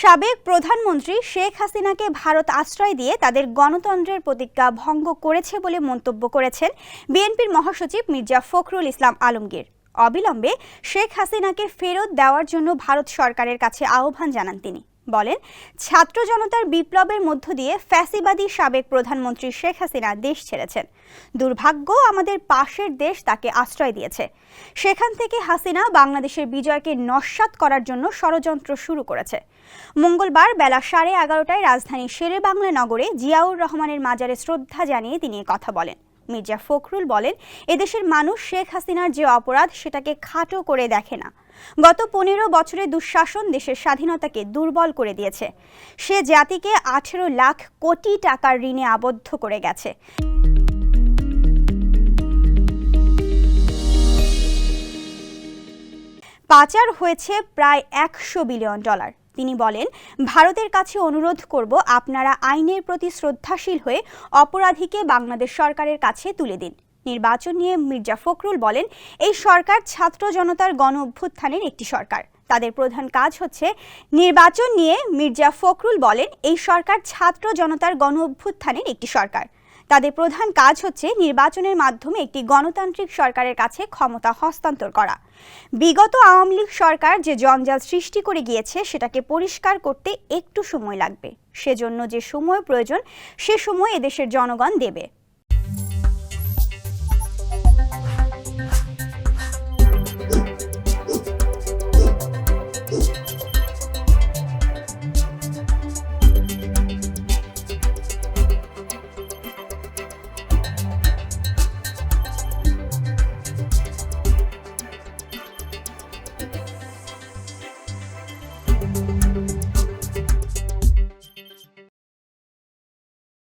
সাবেক প্রধানমন্ত্রী শেখ হাসিনাকে ভারত আশ্রয় দিয়ে তাদের গণতন্ত্রের প্রতিজ্ঞা ভঙ্গ করেছে বলে মন্তব্য করেছেন বিএনপির মহাসচিব মির্জা ফখরুল ইসলাম আলমগীর। অবিলম্বে শেখ হাসিনাকে ফেরত দেওয়ার জন্য ভারত সরকারের কাছে আহ্বান জানান তিনি। বলেন, ছাত্র জনতার বিপ্লবের মধ্য দিয়ে ফ্যাসিবাদী সাবেক প্রধানমন্ত্রী শেখ হাসিনা দেশ ছেড়েছেন। দুর্ভাগ্য আমাদের পাশের দেশ তাকে আশ্রয় দিয়েছে। সেখান থেকে হাসিনা বাংলাদেশের বিজয়কে নস্যাৎ করার জন্য ষড়যন্ত্র শুরু করেছে। মঙ্গলবার বেলা সাড়ে এগারোটায় রাজধানী শেরে বাংলা নগরে জিয়াউর রহমানের মাজারে শ্রদ্ধা জানিয়ে তিনি কথা বলেন। মির্জা ফখরুল বলেন, এদেশের মানুষ শেখ হাসিনার যে অপরাধ সেটাকে খাটো করে দেখে না। গত পনেরো বছরের দুঃশাসন দেশের স্বাধীনতাকে দুর্বল করে দিয়েছে। সে জাতিকে আঠেরো লাখ কোটি টাকার ঋণে আবদ্ধ করে গেছে। পাচার হয়েছে প্রায় একশো বিলিয়ন ডলার। তিনি বলেন, ভারতের কাছে অনুরোধ করব আপনারা আইনের প্রতি শ্রদ্ধাশীল হয়ে অপরাধীকে বাংলাদেশ সরকারের কাছে তুলে দিন। নির্বাচন নিয়ে মির্জা ফখরুল বলেন, এই সরকার ছাত্র জনতার গণ অভ্যুত্থানের একটি সরকার। তাদের প্রধান কাজ হচ্ছে নির্বাচন নিয়ে মির্জা ফখরুল বলেন, এই সরকার ছাত্র জনতার গণ অভ্যুত্থানের একটি সরকার। তাদের প্রধান কাজ হচ্ছে নির্বাচনের মাধ্যমে একটি গণতান্ত্রিক সরকারের কাছে ক্ষমতা হস্তান্তর করা। বিগত আওয়ামী লীগ সরকার যে জঞ্জাল সৃষ্টি করে গিয়েছে, সেটাকে পরিষ্কার করতে একটু সময় লাগবে। সেজন্য যে সময় প্রয়োজন, সে সময় এদেশের জনগণ দেবে।